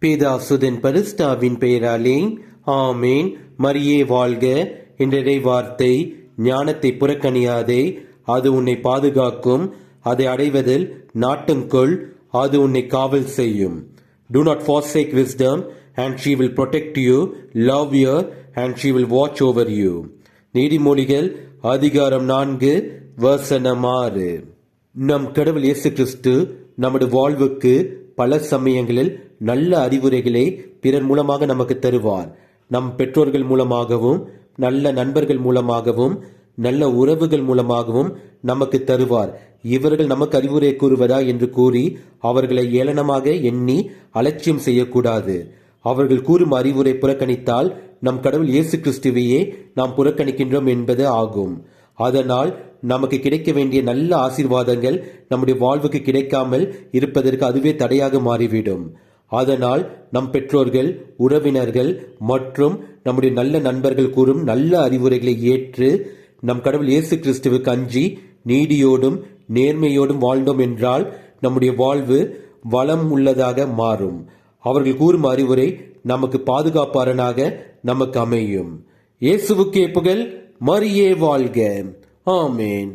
பேதாசுதன் பரிஸ்டாவின் பெயராலே ஆமேன். மரியே வாழ்க. என்ற வார்த்தை ஞானத்தை புறக்கணியாதே. அது உன்னை பாதுகாக்கும். அதை அடைவதில் நாட்டுங்கொள் அது உன்னை காவல் செய்யும். Do not forsake wisdom and she will protect you love you and she will watch over you நீதிமொழிகள் அதிகாரம் நான்கு வசனம் ஆறு. நம் கடவுள் இயேசு கிறிஸ்து நமது வாழ்வுக்கு பல சமயங்களில் நல்ல அறிவுரைகளை பிறர் மூலமாக நமக்கு தருவார். நம் பெற்றோர்கள் மூலமாகவும் நல்ல நண்பர்கள் மூலமாகவும் நல்ல உறவுகள் மூலமாகவும் நமக்கு தருவார். இவர்கள் நமக்கு அறிவுரை கூறுவதா என்று கூறி அவர்களை ஏளனமாக எண்ணி அலட்சியம் செய்யக்கூடாது. அவர்கள் கூறும் அறிவுரை புறக்கணித்தால் நம் கடவுள் இயேசு கிறிஸ்துவையே நாம் புறக்கணிக்கின்றோம் என்பது ஆகும். அதனால் நமக்கு கிடைக்க வேண்டிய நல்ல ஆசீர்வாதங்கள் நம்முடைய வாழ்வுக்கு கிடைக்காமல் இருப்பதற்கு அதுவே தடையாக மாறிவிடும். அதனால் நம் பெற்றோர்கள் உறவினர்கள் மற்றும் நம்முடைய நல்ல நண்பர்கள் கூறும் நல்ல அறிவுரைகளை ஏற்று நம் கடவுள் இயேசு கிறிஸ்துவுக்கு அஞ்சி நீதியோடும் நேர்மையோடும் வாழ்ந்தோம் என்றால் நம்முடைய வாழ்வு வளம் உள்ளதாக மாறும். அவர்கள் கூறும் அறிவுரை நமக்கு பாதுகாப்பாரனாக நமக்கு அமையும். இயேசுவுக்கே புகழ் மரியே வாழ்க. ஆமேன்.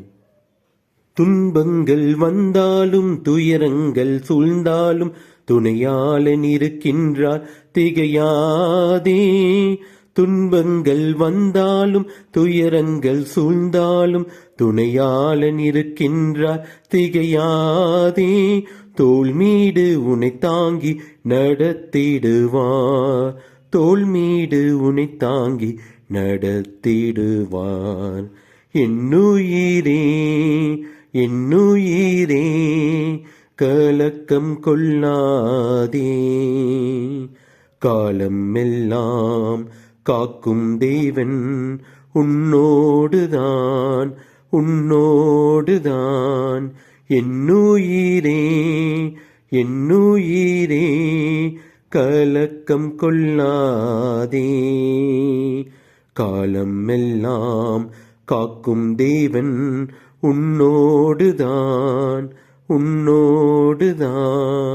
துன்பங்கள் வந்தாலும் துயரங்கள் சூழ்ந்தாலும் துணையாளன் இருக்கின்றார் திகையாதே. துன்பங்கள் வந்தாலும் துயரங்கள் சூழ்ந்தாலும் துணையாளன் இருக்கின்றார் திகையாதே. தோல் உனை தாங்கி நடத்திடுவார் தோல் மீது தாங்கி நடத்திடுவார். என்னுயிரே என்னுயிரே கலக்கம் கொள்ளாதே. காலம் எல்லாம் காக்கும் தேவன் உன்னோடுதான் உன்னோடுதான். என்னுயிரே என்னுயிரே கலக்கம் கொள்ளாதே. காலம் எல்லாம் காக்கும் தேவன் உன்னோடுதான் உன்னோடுதான்.